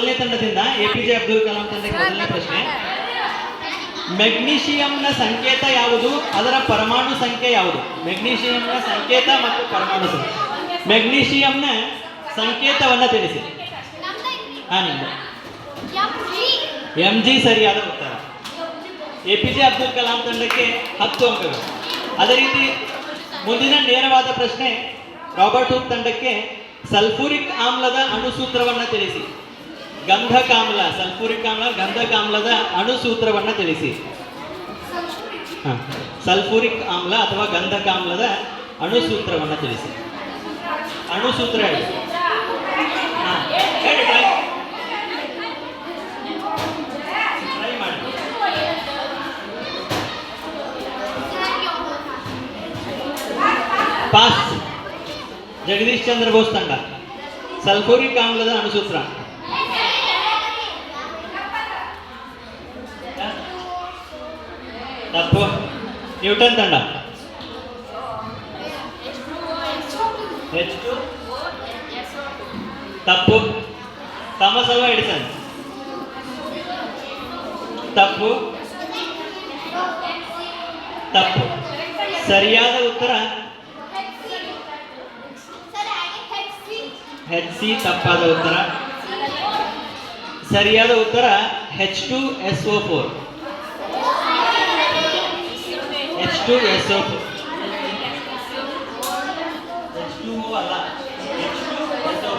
ಮೊದಲನೇ ತಂಡದಿಂದ A P J Abdul Kalam ತಂಡಕ್ಕೆ ಮೊದಲನೇ ಪ್ರಶ್ನೆ. ಮೆಗ್ನೀಷಿಯಂನ ಸಂಕೇತ ಯಾವುದು? ಅದರ ಪರಮಾಣು ಸಂಖ್ಯೆ ಯಾವುದು? ಮೆಗ್ನೀಷಿಯಂನ ಸಂಕೇತ ಮತ್ತು ಪರಮಾಣು ಸಂಖ್ಯೆ. ಮೆಗ್ನೀಷಿಯಂನ ಸಂಕೇತವನ್ನ ತಿಳಿಸಿ. ಹಾ ನಿಮ್ದು. ಎಂ ಜಿ ಸರಿಯಾದ ಉತ್ತರ. A P J Abdul Kalam ತಂಡಕ್ಕೆ ಹತ್ತು ಅಂಕಗಳು. ಅದೇ ರೀತಿ ಮುಂದಿನ ನೇರವಾದ ಪ್ರಶ್ನೆ ರಾಬರ್ಟ್ ಹುಕ್ ತಂಡಕ್ಕೆ ಸಲ್ಫೂರಿಕ್ ಆಮ್ಲದ ಅಣುಸೂತ್ರವನ್ನು ತಿಳಿಸಿ. ಗಂಧಕಾಮ್ಲ ಸಲ್ಫೂರಿಕ್ ಆಮ್ಲ ಗಂಧಕಾಮ್ಲದ ಅಣುಸೂತ್ರವನ್ನು ತಿಳಿಸಿ. ಸಲ್ಫೂರಿಕ್ ಆಮ್ಲ ಅಥವಾ ಗಂಧಕಾಮ್ಲದ ಅಣುಸೂತ್ರವನ್ನು ತಿಳಿಸಿ. ಅಣುಸೂತ್ರ ಹೇಳಿ. ಪಾಸ್ ಜಗದೀಶ್ ಚಂದ್ರ ಬೋಸ್ ತಂಡ. ಸಲ್ಫೂರಿಕ್ ಆಮ್ಲದ ಅಣುಸೂತ್ರ. ತಪ್ಪು. ನ್ಯೂಟನ್ ತಂಡ. ಹೆಚ್ಚು ತಪ್ಪು. ಥಾಮಸ್ ಅಲ್ವಾ ಎಡಿಸನ್? ತಪ್ಪು. ತಪ್ಪು. ಸರಿಯಾದ ಉತ್ತರ? ಹೆಚ್ ಸಿ ತಪ್ಪಾದ ಉತ್ತರ. ಸರಿಯಾದ ಉತ್ತರ H two S O four H two S O four H two ಅಲ್ಲ H2SO4.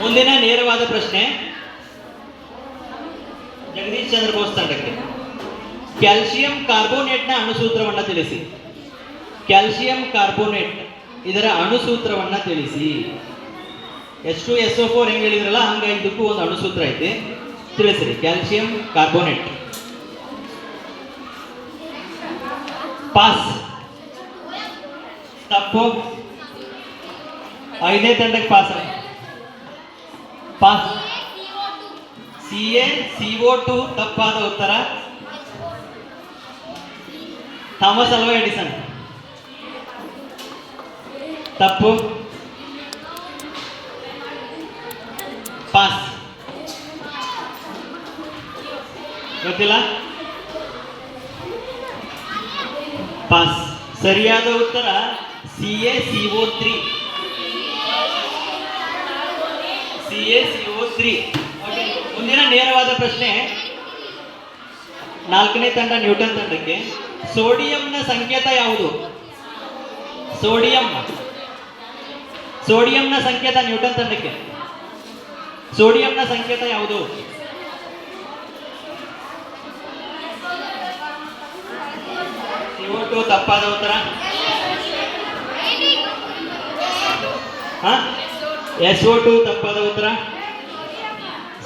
ಮುಂದಿನ ನೇರವಾದ ಪ್ರಶ್ನೆ. ಜಗದೀಶ್ ಚಂದ್ರ ಬೋಸ್ ತಂಡಕ್ಕೆ. ಕ್ಯಾಲ್ಸಿಯಂ ಕಾರ್ಬೋನೇಟ್ನ ಅಣುಸೂತ್ರವನ್ನು ತಿಳಿಸಿ. ಕ್ಯಾಲ್ಸಿಯಂ ಕಾರ್ಬೋನೇಟ್ ಇದರ ಅಣುಸೂತ್ರವನ್ನು ತಿಳಿಸಿ. S two S O four ಹೆಂಗೆ ಹೇಳಿದ್ರಲ್ಲ, ಹಂಗ ಇದಕ್ಕೂ ಒಂದು ಅಣುಸೂತ್ರ ಐತಿ. ತಿಳಿಸ್ರಿ, ಕ್ಯಾಲ್ಸಿಯಂ ಕಾರ್ಬೋನೇಟ್. ಪಾಸ್. ತಪ್ಪು. ಐದನೇ ತಂಡಕ್ಕೆ pass pass. C A C O two ತಪ್ಪಾದ ಉತ್ತರ. ಥಾಮಸ್ ಅಲ್ವಾ ಎಡಿಸನ್? ತಪ್ಪು. ಪಾಸ್. ಗೊತ್ತಿಲ್ಲ? ಪಾಸ್. ಸರಿಯಾದ ಉತ್ತರ C A C O three C A C O three ಮುಂದಿನ ನೇರವಾದ ಪ್ರಶ್ನೆ. ನಾಲ್ಕನೇ ತಂಡ ನ್ಯೂಟನ್ ತಂಡಕ್ಕೆ. ಸೋಡಿಯಂನ ಸಂಕೇತ ಯಾವುದು? ಸೋಡಿಯಂ. ಸೋಡಿಯಂನ ಸಂಕೇತ ನ್ಯೂಟನ್ ತಂಡಕ್ಕೆ. ಸೋಡಿಯಂನ ಸಂಕೇತ ಯಾವುದು? CO2 ತಪ್ಪಾದ ಉತ್ತರ? ಎಸ್ ಓ ಟು ತಪ್ಪಾದ ಉತ್ತರ?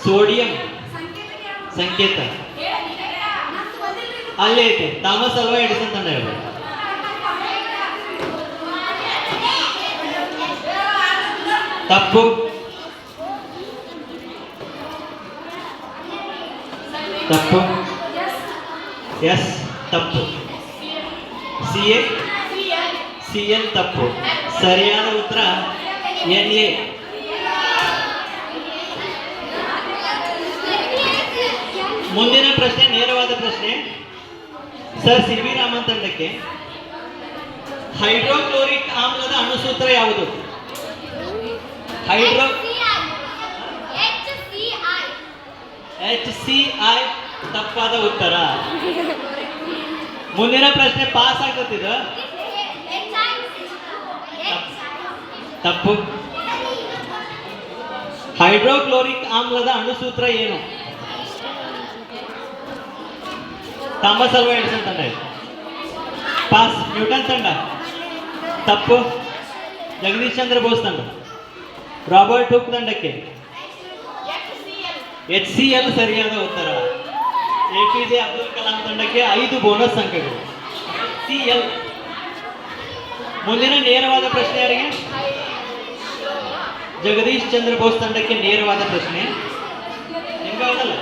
ಸೋಡಿಯಂ. ಸಂಕೇತ. ಅಲ್ಲೇ ಐತೆ. ಥಾಮಸ್ ಅಲ್ವಾ ಎಡಿಸನ್ ತಂಡ ತಪ್ಪು. ತಪ್ಪು. ಎಸ್. ತಪ್ಪು. ಸಿ ಎ ಸಿ ಎನ್ ತಪ್ಪು. ಸರಿಯಾದ ಉತ್ತರ ಎನ್ ಎ ಮುಂದಿನ ಪ್ರಶ್ನೆ ನೇರವಾದ ಪ್ರಶ್ನೆ. ಸರ್ ಸಿ ವಿ ರಾಮನ್ ತಂಡಕ್ಕೆ ಹೈಡ್ರೋಕ್ಲೋರಿಕ್ ಆಮ್ಲದ ಅಣುಸೂತ್ರ ಯಾವುದು? ಹೈಡ್ರೋ ಎಚ್ ಸಿ ಐ ತಪ್ಪಾದ ಉತ್ತರ. ಮುಂದಿನ ಪ್ರಶ್ನೆ ಪಾಸ್ ಆಗುತ್ತಿದ ತಪ್ಪು. ಹೈಡ್ರೋಕ್ಲೋರಿಕ್ ಆಮ್ಲದ ಅಣುಸೂತ್ರ ಏನು? ಥಾಮಸ್ ಅಲ್ವಾ ಎಡಿಸನ್ ತಂಡ. ಪಾಸ್ ನ್ಯೂಟನ್ ತಂಡ. ತಪ್ಪು. ಜಗದೀಶ್ ಚಂದ್ರ ಬೋಸ್ ತಂಡ. ರಾಬರ್ಟ್ ಹುಕ್ ತಂಡಕ್ಕೆ. ಎಚ್ ಸಿ ಎಲ್ ಸರಿಯಾದ ಉತ್ತರ. A P J Abdul Kalam ತಂಡಕ್ಕೆ ಐದು ಬೋನಸ್ ಅಂಕಗಳು. ಸಿ ಎಲ್ ಮುಂದಿನ ನೇರವಾದ ಪ್ರಶ್ನೆ ಯಾರಿಗೆ? ಜಗದೀಶ್ ಚಂದ್ರ ಬೋಸ್ ತಂಡಕ್ಕೆ ನೇರವಾದ ಪ್ರಶ್ನೆ. ಹೆಂಗಾಗಲ್ಲ?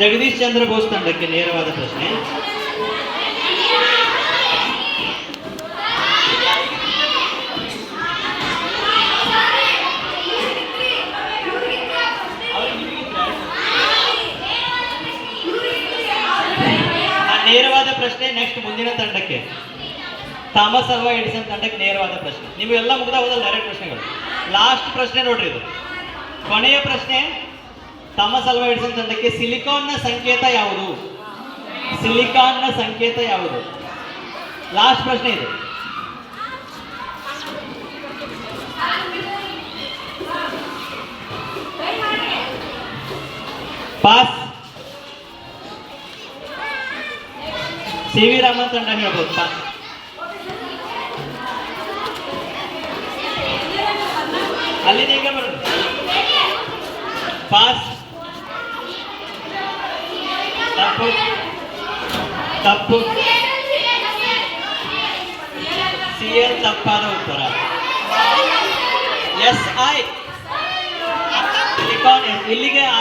ಜಗದೀಶ್ ಚಂದ್ರ ಬೋಸ್ ತಂಡಕ್ಕೆ ನೇರವಾದ ಪ್ರಶ್ನೆ. ಪ್ರಶ್ನೆ ನೆಕ್ಸ್ಟ್ ಮುಂದಿನ ತಂಡಕ್ಕೆ. ಥಾಮಸ್ ಅಲ್ವಾ ಎಡಿಸನ್ ತಂಡಕ್ಕೆ ನೇರವಾದ ಪ್ರಶ್ನೆ. ನೀವೆಲ್ಲ ಮುಗ್ದ ಹೋದಲ್ಲ ಎರಡು ಪ್ರಶ್ನೆಗಳು. ಲಾಸ್ಟ್ ಪ್ರಶ್ನೆ ನೋಡ್ರಿ ಇದು. ಕೊನೆಯ ಪ್ರಶ್ನೆ ಥಾಮಸ್ ಅಲ್ವಾ ಎಡಿಸನ್ ತಂಡಕ್ಕೆ ನ ಸಂಕೇತ ಯಾವುದು? ಸಿಲಿಕಾನ್ನ ಸಂಕೇತ ಯಾವುದು? ಲಾಸ್ಟ್ ಪ್ರಶ್ನೆ ಇದು. ಪಾಸ್ सीवी रमन तंडा बोलता अली देखे बर पास तपु तपु सीएल तप्पा दो उत्तर यस आई इलीगल